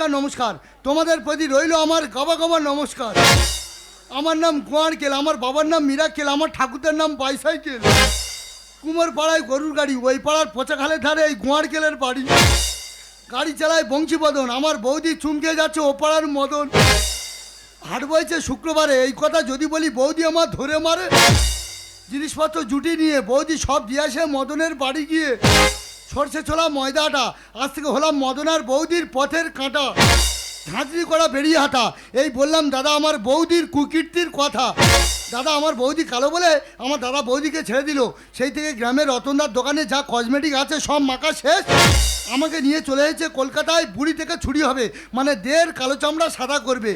নমস্কার নমস্কার। তোমাদের প্রতি রইল আমার গবা গবা নমস্কার। আমার নাম গোয়ারকেল আমার বাবার নাম মিরাকেল আমার ঠাকুরদার নাম বাইসাইকেল কুমার পাড়ায় গরুর গাড়ি ওই পাড়ার পচাখালের ধারে এই গোয়ারকেলের বাড়ি। গাড়ি চালায় বংশীবদন, আমার বৌদি চুমকে যাচ্ছে ও পাড়ার মদন। হাট বইছে শুক্রবারে, এই কথা যদি বলি বৌদি আমার ধরে মারে। জিনিসপত্র জুটি নিয়ে বৌদি সব দিয়ে আসে মদনের বাড়ি গিয়ে। সর্ষে ছোলা ময়দাটা। আজ থেকে হলাম মদনার বৌদির পথের কাঁটা। ঝাঁঝরি করা বেরিয়ে হাঁটা এই বললাম, দাদা, আমার বৌদির কুকীর্তির কথা। দাদা, আমার বৌদি কালো বলে আমার দাদা বৌদিকে ছেড়ে দিল। সেই থেকে গ্রামের রতনদার দোকানে যা কসমেটিক আছে সব মাখা শেষ। আমাকে নিয়ে চলে এসেছে কলকাতায়, বুড়ি থেকে ছুরি হবে। মানে দেড় কালো চামড়া সাদা করবে।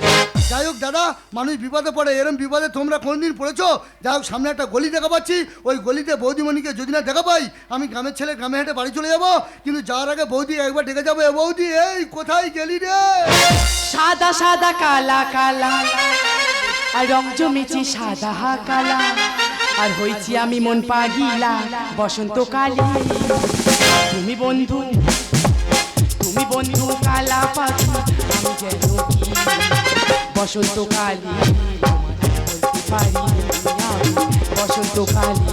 যাই হোক দাদা, মানুষ বিপদে পড়ে, এরম বিপদে তোমরা কোনোদিন পড়েছো? যাই হোক, সামনে একটা গলি দেখা পাচ্ছি। ওই গলিতে বৌদিমণিকে যদি না দেখা পাই, আমি গ্রামের ছেলে, গ্রামে হেঁটে বাড়ি চলে যাব। কিন্তু যাওয়ার আগে বৌদি একবার ডেকে যাব। বৌদি, এই কোথায় গেলি রে? সাদা সাদা কালা কালা। আর রং জমেছে সাদা কালা। আর হয়েছি আমি মন পাগিলা বসন্তকালে তুমি বন্ধু তুমি বন্ধু কালা পাখি, আমি যেন কি? বসন্তকালে বলতে পারি বসন্তকালে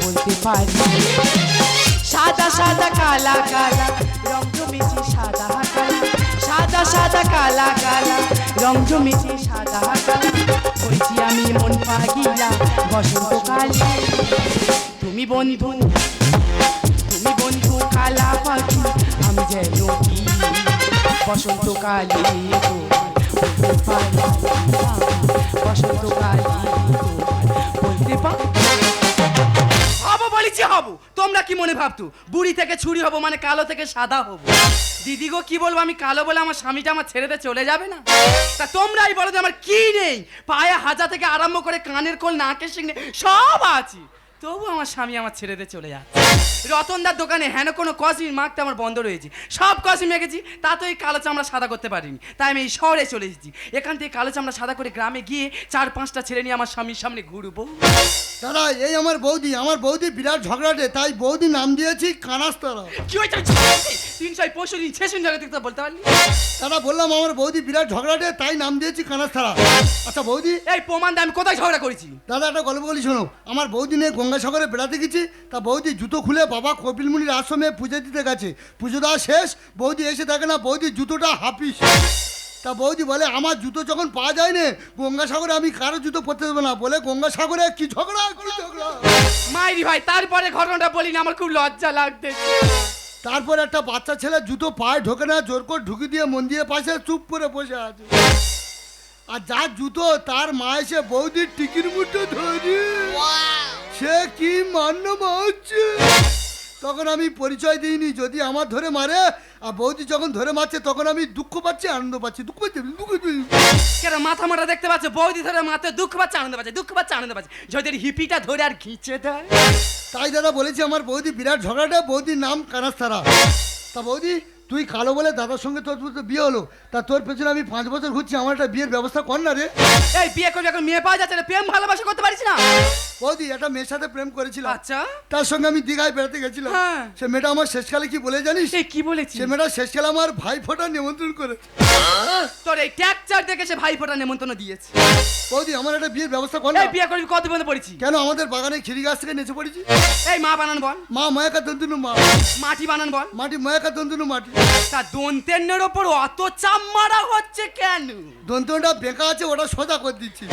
বলতে পারি সাদা সাদা কালা কালা, রং জমেছে সাদা কালা। সাদা সাদা, কালা কালা। রং জমেছে সাদা, কালা। হয়েছি আমি মন পাগিলা বসন্তকালে তুমি বন্ধু তুমি বন্ধু, কালা পাখি। আমি যেন কি? বসন্তকালে আমি বসন্তকালে তোমার বলতে পারি হব হব। তোমরা কি মনে ভাবতো? বুড়ি থেকে ছুরি হব মানে কালো থেকে সাদা হব। দিদি গো, কি বলব, আমি কালো বলে আমার স্বামীটা আমার ছেড়েতে চলে যাবে না? তা তোমরাই বলো যে আমার কি নেই? পায়ে হাজা থেকে আরম্ভ করে কানের কোল, নাকের সিং সব আছে। তবু আমার স্বামী আমার ছেড়েতে চলে যাচ্ছে। রতনদার দোকানে হেন কোনো কসমি মাখতে আমার বন্ধ রয়েছে। সব কসমি মেখেছি তা তো এই কালো চামড়া সাদা করতে পারিনি। তাই আমি এই শহরে চলে এসেছি। এখান থেকে কালো চামড়া সাদা করে গ্রামে গিয়ে চার পাঁচটা ছেলে নিয়ে আমার স্বামীর সামনে ঘুরবো। দাদা এই আমার বৌদি আমার বৌদি বিরাট ঝগড়াটে তাই বৌদি নাম দিয়েছি কানাস্তরা কি হয়েছে? তিনশো পঁয়ষট্টি দিন শেষ জায়গা থেকে তো বলতে পারলি? দাদা বললাম আমার বৌদি বিরাট ঝগড়াটে তাই নাম দিয়েছি কানাস্তারা আচ্ছা বৌদি। এই প্রমাণ দে আমি কোথায় ঝগড়া করেছি? দাদা একটা গল্প বলি শোনো। আমার বৌদি নিয়ে গঙ্গাসাগরে বেড়াতে গেছি তা বৌদি জুতো খুলে বাবা কপিলমুনির আশ্রমে পুজো দিতে গেছে। পুজো দেওয়া শেষ বৌদি এসে থাকে না বৌদি জুতোটা হাফিস। তা বৌদি বলে আমার জুতো যখন পাওয়া যায় না গঙ্গাসাগরে আমি কারও জুতো পরতে দেবো না। বলে গঙ্গাসাগরে কি ঝগড়া কি ঝগড়া? মাইরি ভাই তারপরে ঘটনাটা বলি না আমার খুব লজ্জা লাগতে তারপর একটা বাচ্চা ছেলে জুতো পায়ে ঢোকে না জোর করে ঢুকি দিয়ে মন দিয়ে পাশে চুপ করে বসে আছে। আর যার জুতো তার মা এসে বৌদির টিকির মুঠো ধরি সে কি মান্য হচ্ছে? তখন আমি পরিচয় দিইনি যদি আমার ধরে মারে আর বৌদি যখন ধরে মারছে তখন আমি দুঃখ পাচ্ছি আনন্দ পাচ্ছি দুঃখ পাচ্ছি দুঃখ কেন মাথা মাথা দেখতে পাচ্ছে? বৌদি ধরে মাথা দুঃখ পাচ্ছে আনন্দ পাচ্ছে দুঃখ পাচ্ছে আনন্দ পাচ্ছে। যদি হিপিটা ধরে আর ঘিচে দেয়? তাই দাদা বলেছি আমার বৌদি বিরাট ঝগড়াটা বৌদির নাম কানাস্তারা। তা বৌদি তুই কালো বলে দাদার সঙ্গে তোর তো বিয়ে হলো তা তোর পেছনে আমি পাঁচ বছর ঘুরছি আমার একটা বিয়ের ব্যবস্থা কর না রে। এই বিয়ে করবি এখন মেয়ে পাওয়া যাচ্ছে না প্রেম ভালোবাসা করতে পারিস না? বৌদি একটা মেয়ের সাথে প্রেম করেছিলাম। আচ্ছা। তার সঙ্গে আমি দীঘায় বেড়াতে গেছিলাম। হ্যাঁ। সে মেয়েটা আমার শেষকালে কি বলে জানিস? কি বলেছি সে মেয়েটা শেষকালে আমার ভাই ফোটা নিমন্ত্রণ করে। তোর এই ট্যাকচার দেখে সে ভাই ফোটা নেমন্তন্ন দিয়েছে। বৌদি আমার একটা বিয়ের ব্যবস্থা কর না। এই বিয়ে করবি কত পর্যন্ত পড়েছি? কেন আমাদের বাগানে খিরি গাছ থেকে নেচে পড়েছি? এই মা বানান বল। মা মায়াকা তন্তুনু মা। মাটি বানান বল। মাটি মায়াকা তন্তুনু মাটি। তা দন্তেন্নের ওপর অত চাপ মারা হচ্ছে কেন? দন্তটা বেঁকা আছে ওটা সোজা করে দিচ্ছি।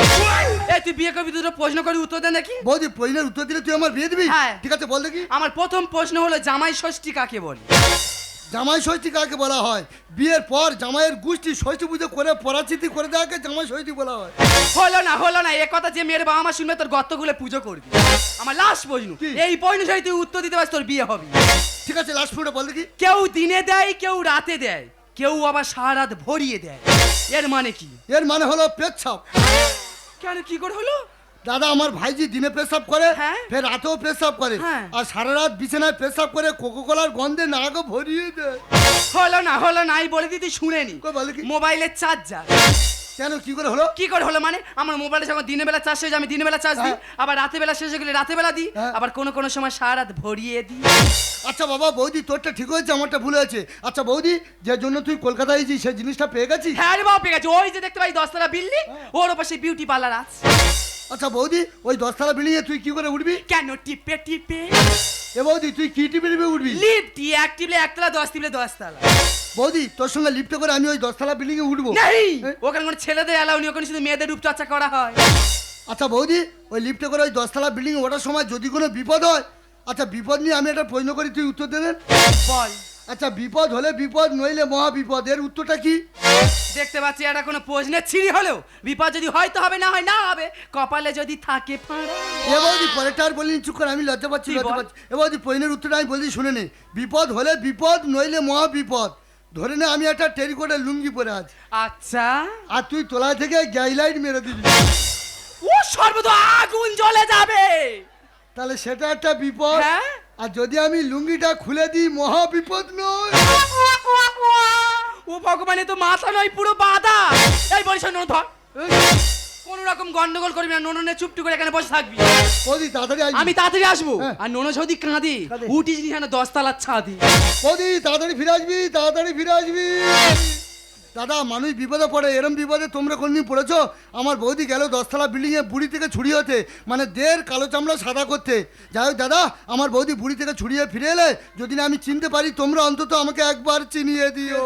এই তুই বিয়ে করবি দুটো প্রশ্ন করি উত্তর দে নাকি? বৌদি প্রশ্নের উত্তর দিলে তুই আমার বিয়ে দিবি? হ্যাঁ। ঠিক আছে বল দেখি। আমার প্রথম প্রশ্ন হলো জামাই ষষ্ঠী কাকে বলে? জামাই ষষ্ঠী কাকে বলা হয়? বিয়ের পর জামাইয়ের গোষ্ঠী ষষ্ঠী পুজো করে পরাচিতি করে দেওয়াকে জামাই ষষ্ঠী বলা হয়। হলো না হলো না এ কথা যে মেয়ের বাবা মা শুনবে তোর গর্তগুলো পুজো করবি। আমার লাস্ট প্রশ্ন কি? এই প্রশ্ন যদি তুই উত্তর দিতে পারিস তোর বিয়ে হবে। ঠিক আছে লাস্ট ফুটে বল দেখি। কেউ দিনে দেয় কেউ রাতে দেয় কেউ আবার সারা রাত ভরিয়ে দেয়। এর মানে কি? এর মানে হলো পেচ্ছাপ। কেন কি করে হলো? দাদা আমার ভাইজি দিনে পেশাব করে হ্যাঁ। ফের রাতেও পেশাব করে। হ্যাঁ। আর সারা রাত বিছানায় পেশাব করে কোকো কোলার গন্ধে নাকও ভরিয়ে দেয়। হলো না হলো না এই বলে দিতে শুনেনি। কই বলে কি? মোবাইলের চার্জার। কেন কি করে হলো? কি করে হলো মানে? আমার মোবাইলে যখন দিনের বেলা চার্জ হয়, আমি দিনের বেলা চার্জ দিই হ্যাঁ। আবার রাতে বেলা শেষ হয়ে গেলে রাতে বেলা দিই। আবার কোনো কোনো সময় সারা রাত ভরিয়ে দিই। আচ্ছা বাবা বৌদি তোরটা ঠিক হয়েছে আমারটা ভুল হয়েছে। আচ্ছা বৌদি যে জন্য তুই কলকাতায় গেছিস সেই জিনিসটা পেয়ে গেছিস? হ্যাঁ রে বাবা পেয়ে গেছে। ওই যে দেখতে পাই দশতলা বিল্ডিং ওর সেই বিউটি পার্লার আছে। আচ্ছা বৌদি ওই দশতলা বিল্ডিং এ তুই কি করে উঠবি? কেন টিপে টিপে? এ বৌদি তুই কি টিপে টিপে উঠবি? লিফটি এক টিপলে একতলা দশ টিপলে দশতলা। বৌদি তোর সঙ্গে লিফটে করে আমি ওই দশতলা বিল্ডিং এ উঠবো। নেই? ওখানে কোনো ছেলেদের অ্যালাউ নেই ওখানে শুধু মেয়েদের রূপচর্চা করা হয়। আচ্ছা বৌদি ওই লিফটে করে ওই দশতলা বিল্ডিং এ ওঠার সময় যদি কোনো বিপদ হয় আচ্ছা বিপদ নিয়ে আমি একটা প্রশ্ন করি তুই উত্তর দেবেন বল। আচ্ছা বিপদ হলে বিপদ নইলে মহা বিপদ এর উত্তরটা কি? দেখতে পাচ্ছি এটা কোনো প্রশ্নের ছিঁড়ি হলেও বিপদ যদি হয়তো হবে না হয় না হবে। কপালে যদি থাকে ফাঁড়া। এ বৌদি পরেরটা আর বলিনি চুপ করে আমি লজ্জা পাচ্ছি লজ্জা পাচ্ছি। এ বৌদি প্রশ্নের উত্তরটা আমি বলছি শুনে নে। বিপদ হলে বিপদ নইলে মহা বিপদ ধরে নে আমি একটা টেরিকোটের লুঙ্গি পরে আছি। আচ্ছা। আর তুই তোলা থেকে গ্যাইলাইট মেরে দিবি। ও সর্বত আগুন জ্বলে যাবে। তাহলে সেটা একটা বিপদ। হ্যাঁ? আর যদি আমি লুঙ্গিটা খুলে দিই মহা বিপদ নয়। ও ভগবানে তো মাথা নয় পুরো বাদা এই বলিস নন ধর। কোন রকম গন্ডগোল করবি না নননে চুপটু করে এখানে বসে থাকবি। বৌদি তাড়াতাড়ি আসবি। আমি তাড়াতাড়ি আসব। হ্যাঁ। আর ননজ যদি কাঁদি। উঠিস নি কেন দশতলার ছাদি। বৌদি তাড়াতাড়ি ফিরে আসবি তাড়াতাড়ি ফিরে আসবি। দাদা, মানুষ বিপদে পড়ে, এরম বিপদে তোমরা কোনদিন পড়েছ আমার বৌদি গেল দশতলা বিল্ডিংয়ে বুড়ি থেকে ছুড়ি হতে মানে দেড় কালো চামড়া সাদা করতে যাই হোক দাদা, আমার বৌদি বুড়ি থেকে ছুড়িয়ে ফিরে এলে, যদি না আমি চিনতে পারি, তোমরা অন্তত আমাকে একবার চিনিয়ে দিও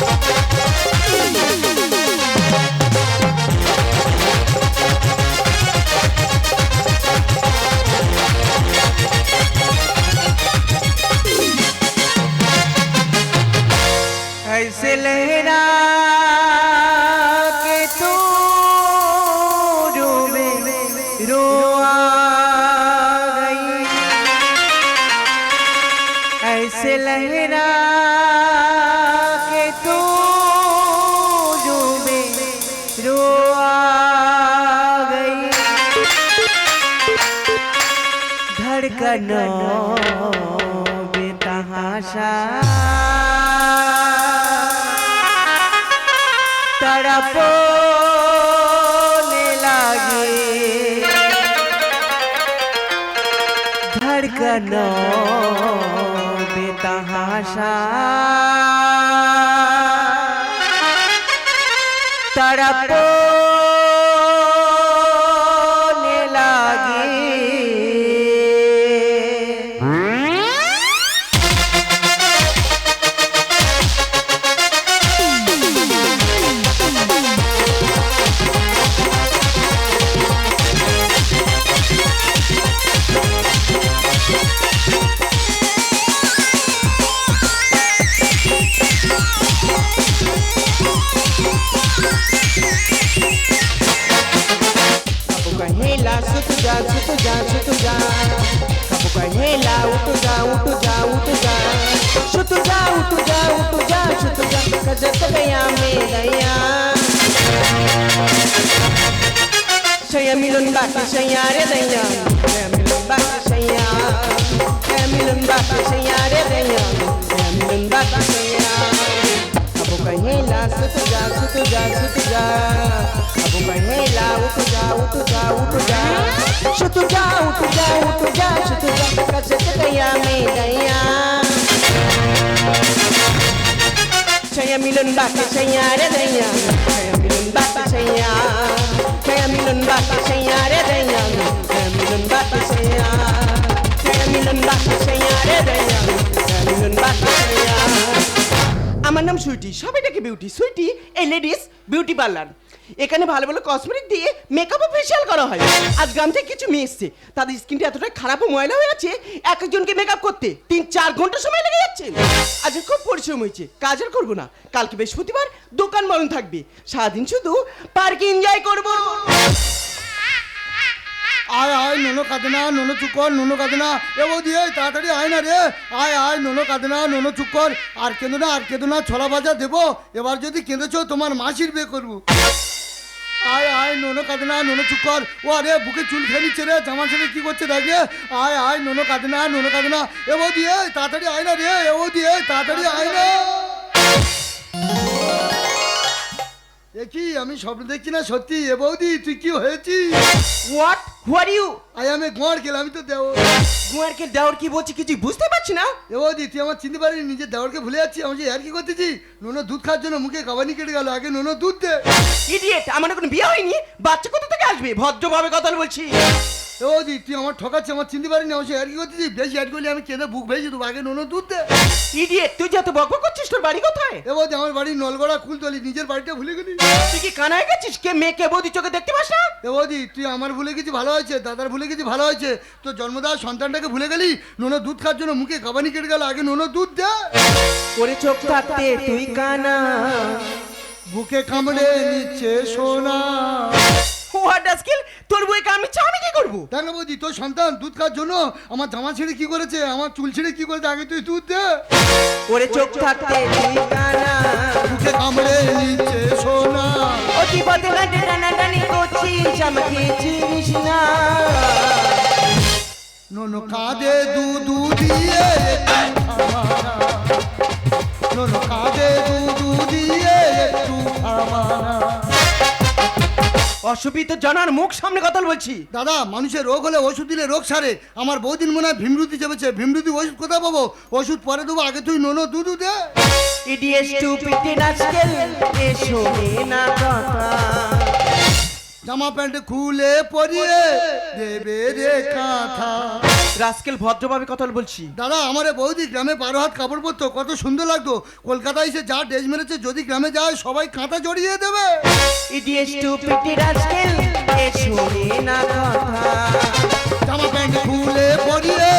Thank you. के धड़कनों बेतहाशा तड़पोने कबू कहेला सुत जा सुत जा सुत जा कबू कहेला उठ जा उठ जा उठ जा सुत जा उठ जा उठ जा सुत जा कजत गया में गया शया मिलन बाकी शया रे दैया शया मिलन बाकी शया शया मिलन बाकी शया रे दैया शया मिलन बाकी शया अब कहेला सुत जा सुत जा सुत जा अब कहेला उठ जा उठ जा उठ जा सुत जा उठ जा उठ जा सुत जा कजत गया में गया छया मिलन बाकी छया रे दैया छया मिलन बाकी छया छया मिलन बाकी छया रे दैया छया मिलन बाकी छया छया मिलन बाकी छया रे दैया সুইটি, সবাই ডাকে বিউটি সুইটি, এই লেডিস বিউটি পার্লার এখানে ভালো ভালো কসমেটিক দিয়ে মেকআপ ও ফেশিয়াল করা হয়। আজ গ্রাম থেকে কিছু মেয়ে এসছে। তাদের স্কিনটা এতটাই খারাপ ময়লা হয়ে আছে, এক একজনকে মেকআপ করতে তিন চার ঘণ্টা সময় লেগে যাচ্ছে। আজ খুব পরিশ্রম হয়েছে, কাজ আর করব না। কালকে বৃহস্পতিবার দোকান বন্ধ থাকবে। সারাদিন শুধু পার্কে এনজয় করব। আয় আয় নোনো কাঁদে নোনো চুপ কর নোনো কাঁদে এ বৌদি, এই তাড়াতাড়ি আয় না রে। আয় আয় নোনো কাঁদে নোনো চুপ কর। আর কেঁদো না, আর কেঁদো না ছড়া বাজা দেবো। এবার যদি কেঁদেছো, তোমার মাসির বিয়ে করব। আয় আয় নোনো কাঁদে না নোনো চুপ কর। ও, আরে, বুকে চুল নিচ্ছে রে, জামা ছেড়ে কি করছে দেখে? আয় আয় নোনো কাঁদে না নোনো কাঁদে এ বৌদি, এই তাড়াতাড়ি আয় না রে, এ বৌদি, এই তাড়াতাড়ি আয় না। কি আমি স্বপ্ন দেখছি না সত্যি। এ বৌদি তুই কি হয়েছিস? What who are you I আমি গোয়ার গেলাম আমি তো দেও গুয়ারকে দেওর কি বলছি কিছু বুঝতে পারছি না? এ বৌদি তুই আমার চিনতে পারিনি নিজের দেওরকে ভুলে যাচ্ছি আমি যে আর কি করতেছি? নোনো দুধ খাওয়ার জন্য মুখে কাবানি কেটে গেল আগে নুনো দুধ দে। ইডিয়েট আমার কোনো বিয়ে হয়নি? বাচ্চা কোথা থেকে আসবে? ভদ্রভাবে কথা বলছি। এ বৌদি তুই আমার ঠকাচ্ছি আমার চিনতে পারিনি আমি আর কি করতেছি বেশি অ্যাড করলে আমি কেঁদে বুক ভেজে দেবো আগে নোনো দুধ দে। ইডিয়েট তুই যত বকবক করছিস তোর বাড়ি কোথায়? এ বৌদি আমার বাড়ি নলগড়া কুলতলি নিজের বাড়িটা ভুলে গেলি। তুই কি কানায় গেছিস? কে মেয়েকে বৌদি চোখে দেখতে পাস না? এ বৌদি তুই আমার ভুলে গেছি ভালো হয়েছে দাদার ভুলে গেছি ভালো হয়েছে। তো জন্মদার সন্তানটাকে ভুলে গেলি? নোনো দুধ খাওয়ার জন্য মুখে কাবানি কেটে গেল আগে নোনো দুধ দে। ওরে চোখ থাকতে তুই কানা বুকে কামড়ে নিচ্ছে সোনা। হোয়াট স্কিল তোর বইকে আমি আমি কি করব? দেখ না বৌদি তোর সন্তান দুধ খাওয়ার জন্য আমার জামা ছেড়ে কি করেছে? আমার চুল ছেড়ে কি করেছে? আগে তুই দুধ দে। ওরে চোখ থাকতে তুই কানা বুকে কামড়ে নিচ্ছে সোনা। কি পথে গাড়ি টানাটানি করছিস আমাকে চিনিস না। নোনো কাঁদে দু দু দিয়ে নোনো কাঁদে দু দু দিয়ে একটু থামানা। অসুবিধা জানার মুখ সামনে কথা বলছি। দাদা মানুষের রোগ হলে ওষুধ দিলে রোগ সারে। আমার বহুদিন মনে হয় ভীমরুতি চেপেছে। ভীমরুতি ওষুধ কোথায় পাবো? ওষুধ পরে দেবো আগে তুই নোনো দুধ দে। এসো না কথা জামা প্যান্ট খুলে পরিয়ে দেবে রে কাঁথা। রাস্কেল ভদ্রভাবে কথা বলছি। দাদা আমার বৌদি গ্রামে বারো হাত কাপড় পরতো কত সুন্দর লাগতো। কলকাতায় এসে যা ডেজ মেরেছে যদি গ্রামে যায় সবাই কাঁথা জড়িয়ে দেবে। জামা প্যান্ট খুলে পরিয়ে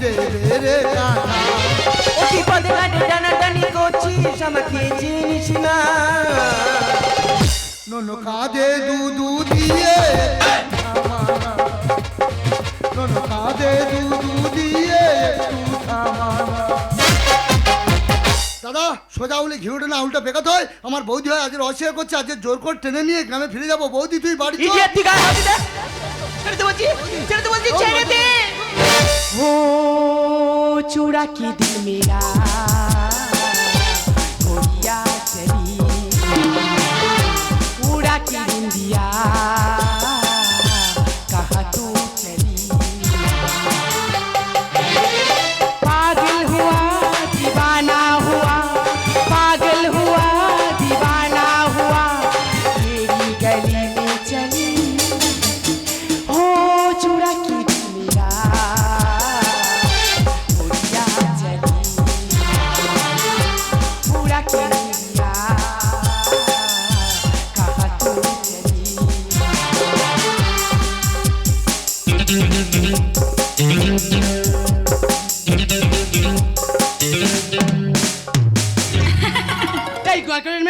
দেবে রে কাঁথা। ও কি পথে টানাটানি করছিস আমাকে চিনিস না। নোনো কাঁধে দু দু দিয়ে। নোনো কাঁধে দু দু দিয়ে দাদা সোজা উলে ঘি ওঠে না উল্টা বেকাত হয়। আমার বৌদি হয় আজকে অস্বীকার করছে আজকে জোর করে টেনে নিয়ে গ্রামে ফিরে যাব। বৌদি তুই বাড়ি চল। ইডিয়েট তুই গায়ে হাত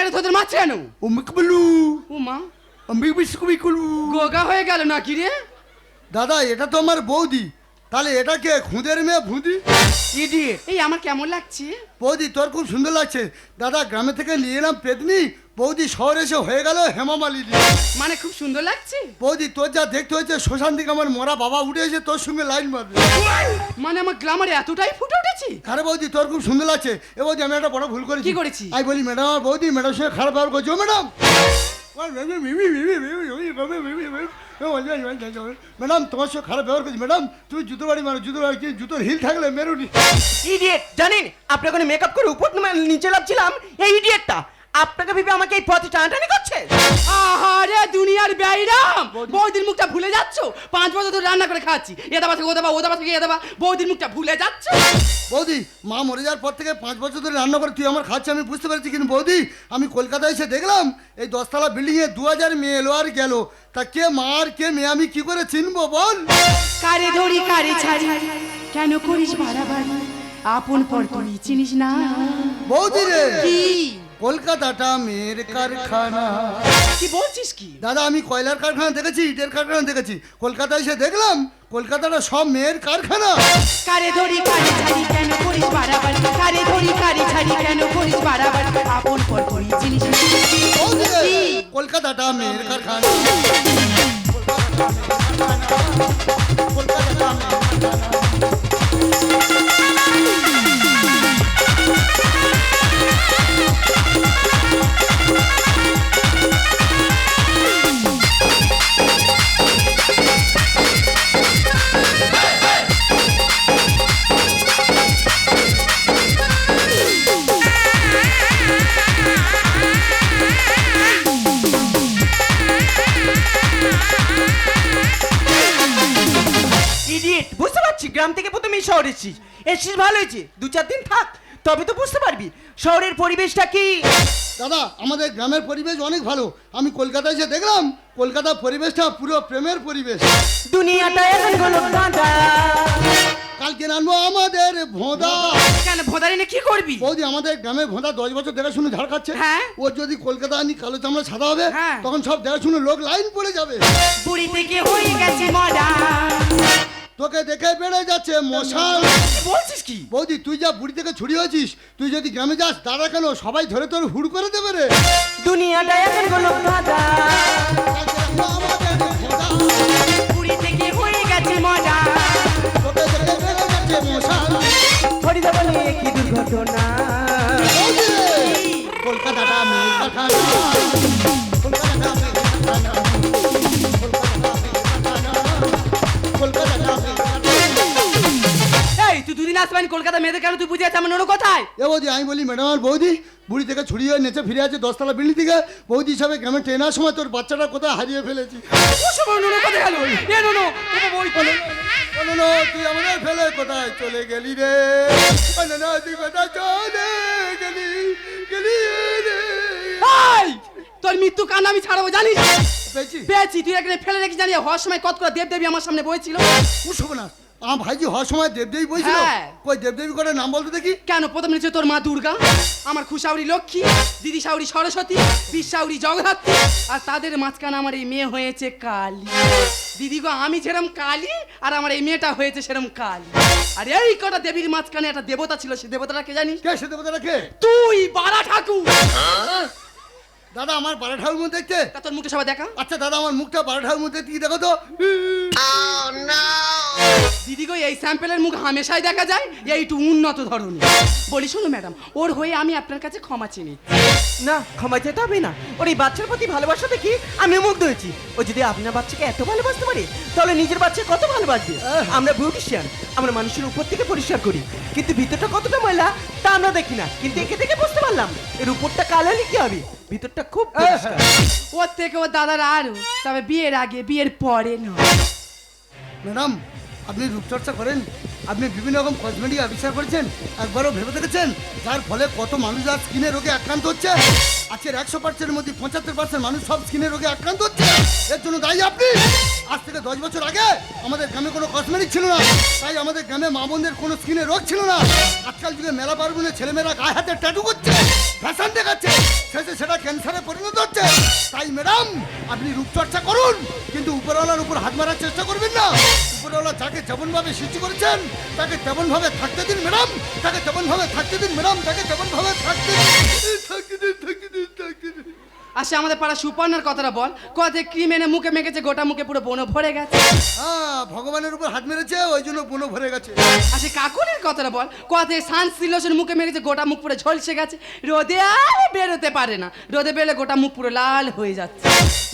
মেরে তোদের মারছে কেন অমুক বলু ও মা। আমি বিস্কুবি কুলু গোগা হয়ে গেল নাকি রে? দাদা এটা তো আমার বৌদি। তাহলে এটা কে খুঁদের মেয়ে ভুঁদি? ইডিয়েট এই আমার কেমন লাগছে? বৌদি তোর খুব সুন্দর লাগছে। দাদা গ্রামে থেকে নিয়ে এলাম পেতনি। বৌদি শহরে এসে হয়ে গেল হেমামালিনী মানে খুব সুন্দর লাগছে বৌদি তোর যা দেখতে হয়েছে শ্মশান থেকে আমার মরা বাবা উঠে এসে তোর সঙ্গে লাইন মারবে মানে আমার গ্লামারে এতটাই ফুটে উঠেছে আরে বৌদি তোর খুব সুন্দর লাগছে এ বৌদি আমি একটা বড় ভুল করেছি কি করেছি? আমি বলি ম্যাডাম আমার বৌদি ম্যাডাম সঙ্গে খারাপ ব্যবহার করছ ম্যাডাম ম্যাডাম তোমার সঙ্গে খারাপ ব্যবহার করছি ম্যাডাম তুমি জুতো বাড়ি মারো জুতো বাড়ি কি জুতোর হিল থাকলে মেরুনি ইডিয়েট জানেন আপনাকে মেকআপ করে উপর নিচে লাভছিলাম এই ইডিয়েটটা আপনাকে ভেবে আমাকে এই পথে টানাটানি করছে আহারে দুনিয়ার ব্যয়রাম বৌদির মুখটা ভুলে যাচ্ছ? পাঁচ বছর ধরে রান্না করে খাচ্ছি। এ দাবা থেকে ও দাবা ও দাবা থেকে এ দাবা। বৌদির মুখটা ভুলে যাচ্ছ? বৌদি মা মরে যাওয়ার পর থেকে পাঁচ বছর ধরে রান্না করে তুই আমার খাচ্ছে আমি বুঝতে পারছি কিন্তু বৌদি আমি কলকাতায় এসে দেখলাম এই দশতলা বিল্ডিংয়ে দু হাজার মেয়ে এলো আর গেল। তা কে মা আর কে মেয়ে আমি কি করে চিনবো বল? কারে ধরি কারে ছাড়ি? কেন করিস বাড়াবাড়ি? আপন পর তুই চিনিস না? বৌদি রে! কি? কলকাতাটা মেয়ের কারখানা। কি বলছিস কি? দাদা আমি কয়লার কারখানা দেখেছি ইটের কারখানা দেখেছি। কলকাতায় এসে দেখলাম কলকাতাটা সব মেয়ের কারখানা। কারে ধরি কারে ছাড়ি কেন করিস বাড়াবার কারে ধরি কারে ছাড়ি কেন করিস বাড়াবার আপন পর করি জিনিস কলকাতাটা মেয়ের কারখানা। কলকাতাটা মেয়ের কারখানা। শহরে এসেছিস এসেছিস ভালো হয়েছে। দু চার দিন থাক তবে তো বুঝতে পারবি। শহরের পরিবেশটা কি? দাদা আমাদের গ্রামের পরিবেশ অনেক ভালো। আমি কলকাতায় এসে দেখলাম কলকাতার পরিবেশটা পুরো প্রেমের পরিবেশ। দুনিয়াটা এখন হলো কাঁদা কালকে আনব আমাদের ভোঁদা। কেন ভোদারিনে কি করবি? বৌদি আমাদের গ্রামের ভোঁদা দশ বছর দেখাশুনে ঝাড় খাচ্ছে। হ্যাঁ। ও যদি কলকাতা আনি কালো চামড়া সাদা হবে হ্যাঁ। তখন সব দেখাশুনে লোক লাইন পড়ে যাবে। বুড়ি থেকে হয়ে গেছে মডা তোকে দেখে বেড়ে যাচ্ছে মশাল। বলছিস কি? বৌদি তুই যা বুড়ি থেকে ছুরি হয়েছিস তুই যদি গ্রামে যাস দাদা কেন সবাই ধরে তোর হুড় করে দেবে রে? দুনিয়াটা এখন হলো বুড়ি থেকে হয়ে গেছে মডা তোকে দেখে বেড়ে যাচ্ছে মশাল। হরিদা বলে কি দুর্ঘটনা? এই আসবেন কলকাতা মেয়েদের কেন তুই বুঝে যাচ্ছে আমার নোনো কোথায়? এ বৌদি আমি বলি ম্যাডাম আর বৌদি বুড়ি থেকে ছুরি হয়ে নেচে ফিরে আছে দশতলা বিল্ডিং থেকে। বৌদি হিসাবে গ্রামে ট্রেনার সময় তোর বাচ্চাটা কোথায় হারিয়ে ফেলেছি? নোনো কোথায় গেল? এ নোনো বই তুই আমাদের ফেলে কোথায় চলে গেলি রে? তুই কোথায় চলে গেলি? গেলি রে? তোর মৃত্যু কান আমি ছাড়াবো জানিস? পেয়েছি। তুই এখানে ফেলে রেখে জানি হওয়ার সময় কত করে দেব দেবী আমার সামনে বইছিল। উঠব না। আমার ভাইজি হওয়ার সময় দেবদেবী বলছিল হ্যাঁ। কই দেবদেবী করে নাম বলতে দেখি? কেন? প্রথম নিচে তোর মা দুর্গা আমার খুশাউরি লক্ষ্মী দিদি সাউরি সরস্বতী বিশ্বাউরি জগদ্ধাত্রী আর তাদের মাঝখানে আমার এই মেয়ে হয়েছে কালী। দিদি গো আমি যেরম কালী আর আমার এই মেয়েটা হয়েছে সেরম কালী। আর এই কটা দেবীর মাঝখানে একটা দেবতা ছিল সে দেবতাটা কে জানিস? কে সে দেবতা কে? তুই বারা ঠাকুর। দাদা আমার বারো ঠাকুর মধ্যে দেখতে তা তোর মুখে সবাই দেখা আচ্ছা দাদা আমার মুখটা বারো ঠাকুর মধ্যে দিয়ে দেখো তো? দিদি গো এই স্যাম্পেলের মুখ হামেশাই দেখা যায় এইটু উন্নত ধরনের। বলি শোনো ম্যাডাম ওর হয়ে আমি আপনার কাছে ক্ষমা চিনি না ক্ষমা চেতে হবে না। ওর এই বাচ্চার প্রতি ভালোবাসা দেখি আমি মুগ্ধ হয়েছি। ও যদি আপনার বাচ্চাকে এত ভালোবাসতে পারে তাহলে নিজের বাচ্চা কত ভালোবাসবে? আমরা বিউটিশিয়ান আমরা মানুষের উপর থেকে পরিষ্কার করি। কিন্তু ভিতরটা কতটা ময়লা তা আমরা দেখি না। কিন্তু একে দেখে বুঝতে পারলাম এর উপরটা কালো হলে কি হবে? ভিতরটা খুব পরিষ্কার। ওর থেকে ওর দাদার আরও তবে বিয়ের আগে বিয়ের পরে নয় ম্যাডাম আপনি রূপচর্চা করেন, আপনি বিভিন্ন রকম কসমেটিক আবিষ্কার করেছেন, একবারও ভেবে দেখেছেন? যার ফলে কত মানুষ আজ স্কিনের রোগে আক্রান্ত হচ্ছে? আজকের একশো পার্সেন্টের মধ্যে পঁচাত্তর পার্সেন্ট মানুষ সব স্কিনের রোগে আক্রান্ত হচ্ছে। এর জন্য দায়ী আপনি। আজ থেকে দশ বছর আগে আমাদের গ্রামে কোনো কসমেটিক ছিল না। তাই আমাদের গ্রামে মা বোনদের কোনো স্কিনের রোগ ছিল না। আজকাল যুগে মেলা পার্বণে ছেলেমেয়েরা গায়ে হাতে ট্যাটু করছে ফ্যাশন দেখাচ্ছে, শেষে সেটা ক্যান্সারে পরিণত হচ্ছে। তাই ম্যাডাম আপনি রূপচর্চা করুন, কিন্তু উপরওয়ালার উপর হাত মারার চেষ্টা করবেন না। উপরওয়ালা যাকে যেমনভাবে সৃষ্টি করেছেন তাকে তেমনভাবে থাকতে দিন ম্যাডাম তাকে তেমনভাবে থাকতে দিন ম্যাডাম তাকে তেমনভাবে থাকতে দিন। থাকতে দিন থাকতে দিন থাকতে দিন। আসে আমাদের পাড়া সুপর্ণার কথাটা বল কত ক্রিম এনে মুখে মেখেছে গোটা মুখে পুরো বনো ভরে গেছে। হ্যাঁ ভগবানের উপর হাত মেরেছে ওই জন্য বনো ভরে গেছে। আসে কাকুরের কথাটা বল। কত সানসিলোশন মুখে মেখেছে গোটা মুখ পুরো ঝলসে গেছে। রোদে আর বেরোতে পারে না। রোদে বেরোলে গোটা মুখ পুরো লাল হয়ে যাচ্ছে।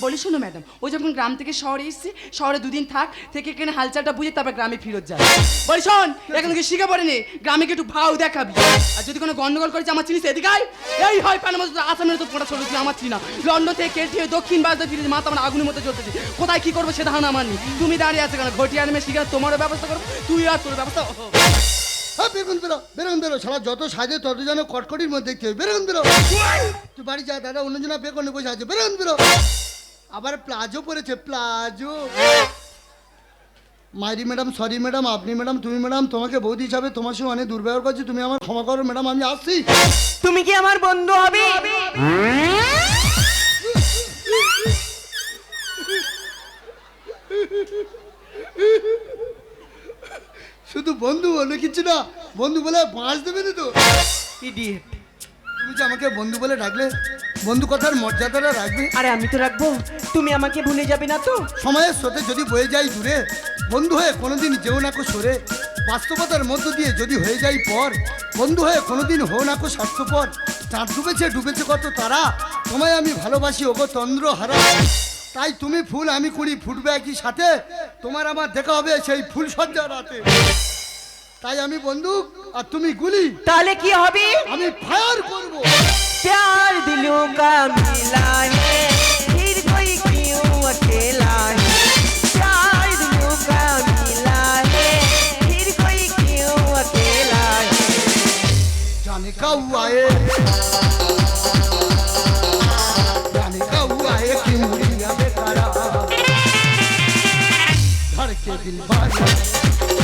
বলি শোনো ম্যাডাম, ও যখন গ্রাম থেকে শহরে এসছে, শহরে দুদিন থাক, থেকে এখানে হালচালটা বুঝে তারপর গ্রামে ফিরত যায়। বলি শোন, এখান থেকে শিখে পড়েনি গ্রামে একটু ভাও দেখাবি। আর যদি কোনো গন্ডগোল করেছে, আমার চিনিস এদিকে। এই হয় মতো আসামের তো ফোটা ছোট আমার চিনা। লন্ডন থেকে কেটে দক্ষিণ বাজতে ফিরে মাথা আমার আগুনের মতো চলতেছে কোথায় কি করব সে ধারণা আমার নেই। তুমি দাঁড়িয়ে আছে কেন? ঘটিয়ে আনবে শিখে তোমারও ব্যবস্থা করব তুই আর তোর ব্যবস্থা। হ্যাঁ বেরোন বেরো বেরোন বেরো। সারা যত সাজে তত যেন কটকটির মধ্যে দেখতে হবে বেরোন বেরো। তুই বাড়ি যা দাদা অন্যজনা বে করে বসে আছে। বেরোন বেরো। আবার প্লাজো পরেছে প্লাজো। মাইরি ম্যাডাম সরি ম্যাডাম আপনি ম্যাডাম তুমি ম্যাডাম তোমাকে বৌদি হিসাবে তোমার সঙ্গে অনেক দুর্ব্যবহার করছি। তুমি আমার ক্ষমা করো ম্যাডাম আমি আসছি। তুমি কি আমার বন্ধু হবে? শুধু বন্ধু বলে কিছু না। বন্ধু বলে বাঁশ দেবে না তো? ইডিয়েট তুমি যে আমাকে বন্ধু বলে ডাকলে বন্ধু কথার মর্যাদাটা রাখবে? আরে আমি তো রাখব। তুমি আমাকে ভুলে যাবে না তো? সময়ের সাথে যদি বয়ে যাই দূরে বন্ধু হয়ে কোনোদিন যেও না কো সরে। বাস্তবতার মধ্য দিয়ে যদি হয়ে যাই পর বন্ধু হয়ে কোনোদিন হো না কো স্বার্থপর। চাঁদ ডুবেছে ডুবেছে কত তারা। তোমায় আমি ভালোবাসি ওগো তন্দ্র হারা। তাই তুমি ফুল আমি কুড়ি ফুটবে একই সাথে। তোমার আমার দেখা হবে সেই ফুল সজ্জা রাতে। তাই আমি বন্দুক আর তুমি গুলি তাহলে কি হবে আমি ফায়ার করব प्यार दिलों का मिला है फिर कोई क्यों अकेला है प्यार दिलों का मिला है फिर कोई क्यों अकेला है जाने का हुआ है जाने का हुआ है कि मुड़िया बेकारा धड़ के दिल बाजा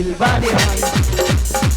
দিলবানে হয়।